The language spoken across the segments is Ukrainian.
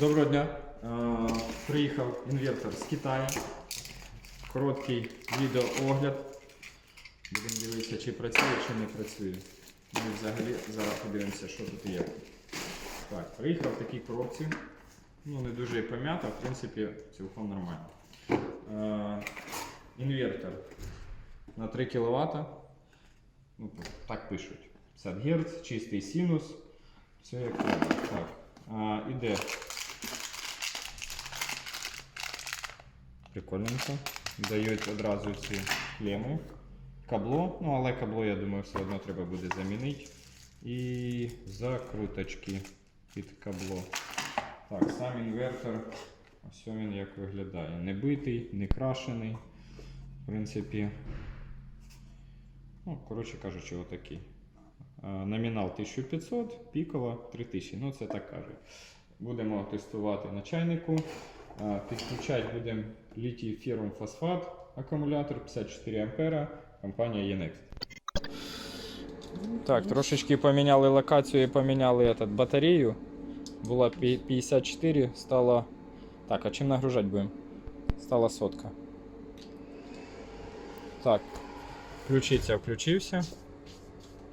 Доброго дня. Е, Приїхав інвертор з Китаю. Короткий відеоогляд. Будемо дивитися, чи працює, чи не працює. Ми взагалі зараз подивимося, що тут є. Так, приїхав в такій коробці. Ну, не дуже і в принципі, цілком нормально. Е, інвертор на 3 кВт. Ну, так пишуть. 50 Гц, чистий синус. Все як треба. Так. А, іде. Прикольненько. Дають одразу ці клеми. Кабло, ну але кабло, я думаю, все одно треба буде замінити. І закруточки під кабло. Так, сам інвертор. Ось він як виглядає. Не битий, не крашений. В принципі, ну, коротше кажучи, отакий. Е, Номінал 1500, пікова 3000. Ну, це так кажуть. Будемо тестувати на чайнику. Е, Підключати будемо літій ферум фосфат акумулятор 54 ампера, компанія Yenex. Так, трошечки поміняли локацію і поміняли этот, батарею. Була пі- 54, стало. Так, а чим нагружати будемо? Стала сотка. Так, включиться, включився.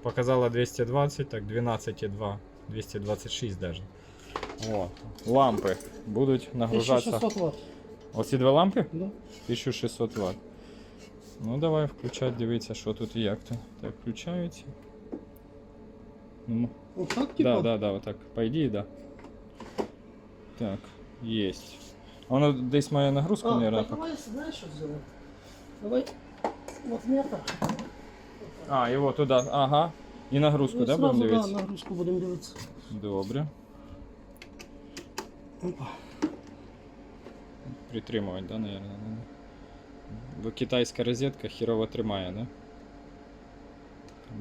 Показала 220, так 12,2, 226 даже. О, лампи будуть нагружатися. 1600 Вт. Оці дві лампи? Да. 1600 Вт. Ну давай включати, дивитися, що тут і як то. Так, включається. Ну, Вот так типа? да, да, да, отак. По ідеї, да. Так, єсть. Воно десь має нагрузку, А, наверное, так давай, знаешь, что сделаем? Давай вот метр. А, його туди, ага. І нагрузку, Ну, да, сразу, будемо да, дивитися? нагрузку будем дивитися. Добре. Опа. Притримувати, да, наверное. Бо китайська розетка хірово тримає, да?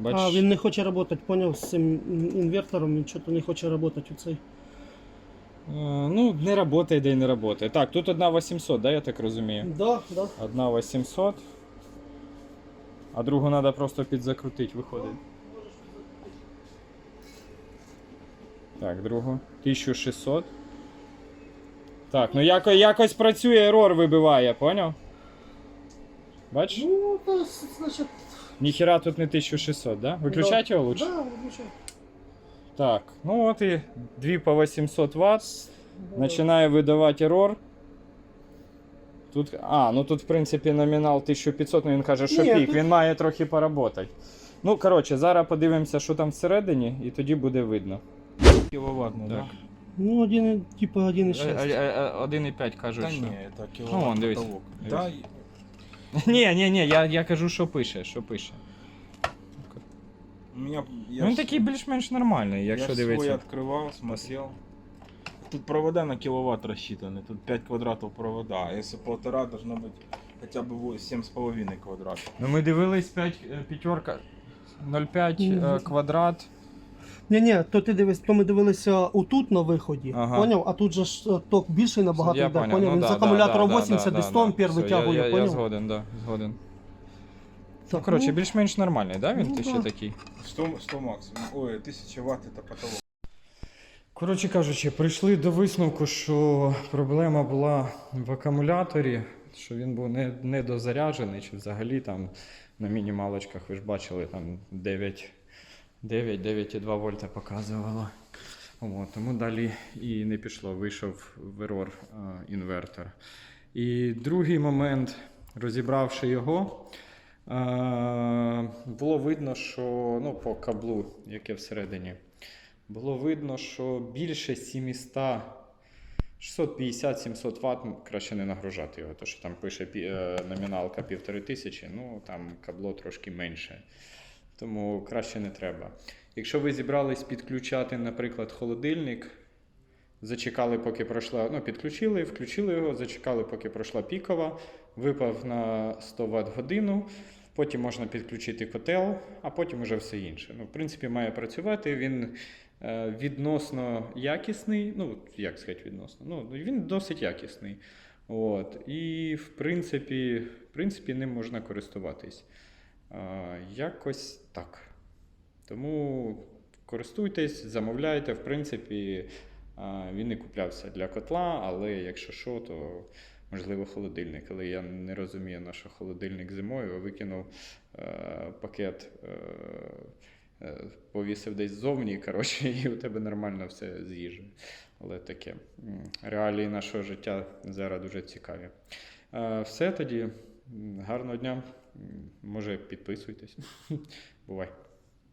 Бач, А, він не хоче працювати, поняв, з цим інвертором, він що-то не хоче працювати у цей. е, ну, не работає, да й не работає. Так, тут одна 800, да, я так розумію? Да, да. Одна 800. А другу треба просто підзакрутити, виходить. Так, другу. 1600. Так, ну яко, якось працює, ерор вибиває, поняв? Бачиш? Ну, то, значить... Ніхера тут не 1600, да? Виключать його лучше? Да, виключай. Так, ну от і 2 по 800 Вт. Починає видавати ерор. Тут, а, ну тут, в принципі, номінал 1500, ну він каже, що Ні, пік, тут- він має трохи поработати. Ну, коротше, зараз подивимося, що там всередині, і тоді буде видно. Киловаттный, Так. да? Ну, один, типа 1,6. 1,5 кажуть, Да що. не, это Ну, киловатт вон, дивись. потолок. Дивись. Да, и- Ні, ні, ні, я, я кажу, що пише, що пише. у меня... Ну, він такий більш-менш нормальний, якщо я свой дивитися. открывал, смотрел. Тут провода на киловатт рассчитаны, тут 5 квадратов провода, а если полтора, должно быть хотя бы 7,5 квадратов. Ну ми дивились 5, п'ятерка 0,5 е, Мгм. квадрат. Ні, ні, то ти дивись, то ми дивилися отут на виході, Ага. поняв? А тут же ж е, ток більший набагато Я йде, поняв? ну Він да, з да, акумулятором да, да, 80 да, 100 да. ампер я- витягує, я, я, поняв? згоден, да, згоден. Так, Ну, коротше, ну, більш-менш нормальний, да? Він ну, ти ще да. такий. 100, 100 максимум. Ой, 1000 ватт это потолок. Коротше кажучи, прийшли до висновку, що проблема була в акумуляторі, що він був не, недозаряджений, чи взагалі там на мінімалочках, ви ж бачили, там 9, 9, 9,2 вольта показувало. От, тому далі і не пішло, вийшов в ерор інвертор. І другий момент, розібравши його, було видно, що ну, по каблу, яке всередині. Було видно, що більше 700, 650-700 Вт краще не нагружати його, тому що там пише е, номіналка 1500, ну там кабло трошки менше. Тому краще не треба. Якщо ви зібрались підключати, наприклад, холодильник, зачекали, поки пройшла, ну, підключили, включили його, зачекали, поки пройшла пікова, випав на 100 Вт годину. Потім можна підключити котел, а потім уже все інше. Ну, в принципі, має працювати. Він е, відносно якісний. Ну, як сказати, відносно. Ну, він досить якісний. От. І, в принципі, в принципі, ним можна користуватись. Якось так. Тому користуйтесь, замовляйте, в принципі. Він і куплявся для котла, але якщо що, то можливо холодильник. Але я не розумію, на що холодильник зимою викинув е, пакет. Е, е, Повісив десь ззовні, коротше, і у тебе нормально все з їжею. Але таке. Реалії нашого життя зараз дуже цікаві. Все тоді. Гарного дня. Може, підписуйтесь. Бувай.